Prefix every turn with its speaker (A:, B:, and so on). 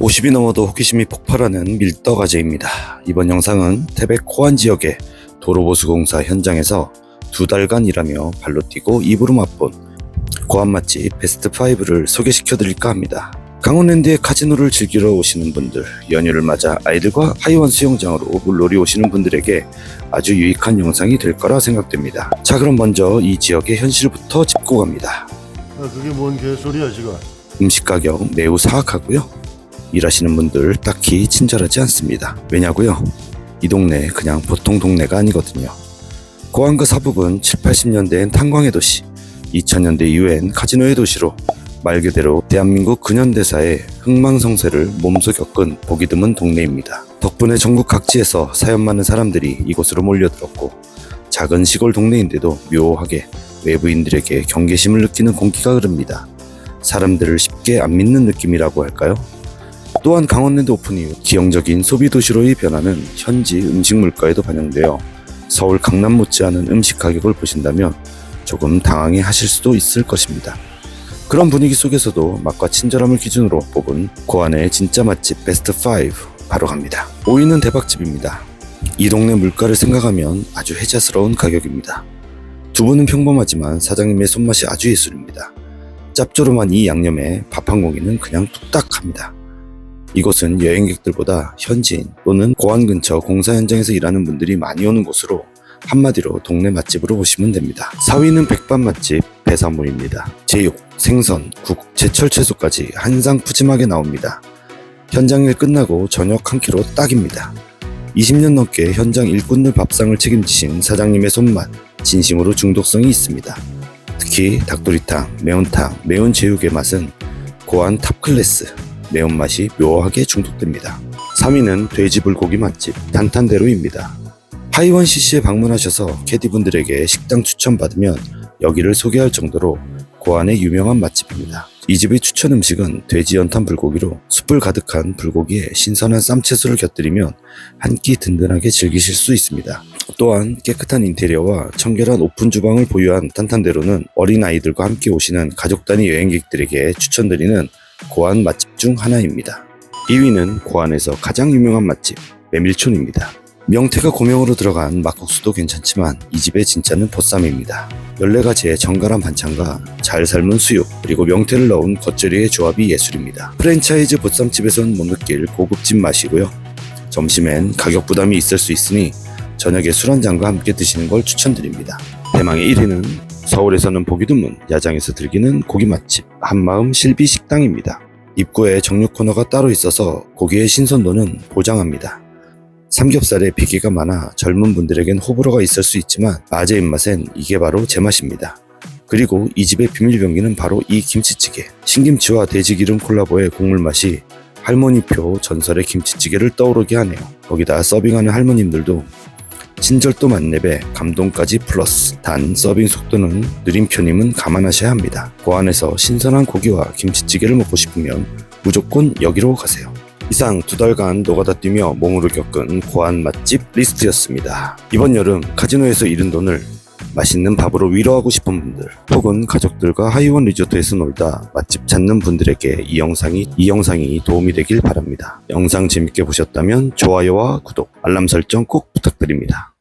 A: 50이 넘어도 호기심이 폭발하는 밀떡아재입니다. 이번 영상은 태백 호안 지역의 도로보수공사 현장에서 두 달간 일하며 발로 뛰고 입으로 맛본 고안 맛집 베스트 5를 소개시켜 드릴까 합니다. 강원랜드에 카지노를 즐기러 오시는 분들, 연휴를 맞아 아이들과 하이원 수영장으로 물놀이 오시는 분들에게 아주 유익한 영상이 될 거라 생각됩니다. 자 그럼 먼저 이 지역의 현실부터 짚고 갑니다.
B: 아, 그게 뭔 개소리야 지금
A: 음식 가격 매우 사악하고요. 일하시는 분들 딱히 친절하지 않습니다. 왜냐고요? 이 동네 그냥 보통 동네가 아니거든요. 고안과 사북은 7, 80년대엔 탄광의 도시, 2000년대 이후엔 카지노의 도시로 말 그대로 대한민국 근현대사의 흥망성쇠를 몸소 겪은 보기 드문 동네입니다. 덕분에 전국 각지에서 사연 많은 사람들이 이곳으로 몰려들었고 작은 시골 동네인데도 묘하게 외부인들에게 경계심을 느끼는 공기가 흐릅니다. 사람들을 쉽게 안 믿는 느낌이라고 할까요? 또한 강원랜드 오픈 이후 기형적인 소비 도시로의 변화는 현지 음식 물가에도 반영되어 서울 강남 못지않은 음식 가격을 보신다면 조금 당황해 하실 수도 있을 것입니다. 그런 분위기 속에서도 맛과 친절함을 기준으로 뽑은 고안의 진짜 맛집 베스트 5 바로 갑니다. 5위는 대박집입니다. 이 동네 물가를 생각하면 아주 혜자스러운 가격입니다. 두부는 평범하지만 사장님의 손맛이 아주 예술입니다. 짭조름한 이 양념에 밥 한 공기는 그냥 뚝딱합니다. 이곳은 여행객들보다 현지인 또는 고안 근처 공사 현장에서 일하는 분들이 많이 오는 곳으로 한마디로 동네 맛집으로 보시면 됩니다. 4위는 백반 맛집 배사무입니다. 제육, 생선, 국, 제철 채소까지 한상 푸짐하게 나옵니다. 현장 일 끝나고 저녁 한 끼로 딱입니다. 20년 넘게 현장 일꾼들 밥상을 책임지신 사장님의 손맛, 진심으로 중독성이 있습니다. 특히 닭도리탕, 매운탕, 매운 제육의 맛은 고안 탑클래스, 매운맛이 묘하게 중독됩니다. 3위는 돼지 불고기 맛집 단탄대로입니다. 하이원 CC에 방문하셔서 캐디분들에게 식당 추천받으면 여기를 소개할 정도로 고안의 유명한 맛집입니다. 이 집의 추천 음식은 돼지 연탄 불고기로 숯불 가득한 불고기에 신선한 쌈채소를 곁들이면 한 끼 든든하게 즐기실 수 있습니다. 또한 깨끗한 인테리어와 청결한 오픈 주방을 보유한 탄탄대로는 어린 아이들과 함께 오시는 가족 단위 여행객들에게 추천드리는 고안 맛집 중 하나입니다. 2위는 고안에서 가장 유명한 맛집 메밀촌입니다. 명태가 고명으로 들어간 막국수도 괜찮지만 이 집의 진짜는 보쌈입니다. 14가지의 정갈한 반찬과 잘 삶은 수육 그리고 명태를 넣은 겉절이의 조합이 예술입니다. 프랜차이즈 보쌈집에선 못 느낄 고급진 맛이고요. 점심엔 가격 부담이 있을 수 있으니 저녁에 술 한 잔과 함께 드시는 걸 추천드립니다. 대망의 1위는 서울에서는 보기 드문 야장에서 즐기는 고기 맛집 한마음 실비 식당입니다. 입구에 정육 코너가 따로 있어서 고기의 신선도는 보장합니다. 삼겹살에 비계가 많아 젊은 분들에겐 호불호가 있을 수 있지만 아재 입맛엔 이게 바로 제 맛입니다. 그리고 이 집의 비밀병기는 바로 이 김치찌개. 신김치와 돼지기름 콜라보의 국물 맛이 할머니표 전설의 김치찌개를 떠오르게 하네요. 거기다 서빙하는 할머님들도 친절도 만렙에 감동까지 플러스 단 서빙 속도는 느린 편임은 감안하셔야 합니다. 고안에서 신선한 고기와 김치찌개를 먹고 싶으면 무조건 여기로 가세요. 이상 두 달간 노가다 뛰며 몸으로 겪은 고안 맛집 리스트였습니다. 이번 여름 카지노에서 잃은 돈을 맛있는 밥으로 위로하고 싶은 분들 혹은 가족들과 하이원 리조트에서 놀다 맛집 찾는 분들에게 이 영상이 이 영상이 도움이 되길 바랍니다. 영상 재밌게 보셨다면 좋아요와 구독, 알람 설정 꼭 부탁드립니다.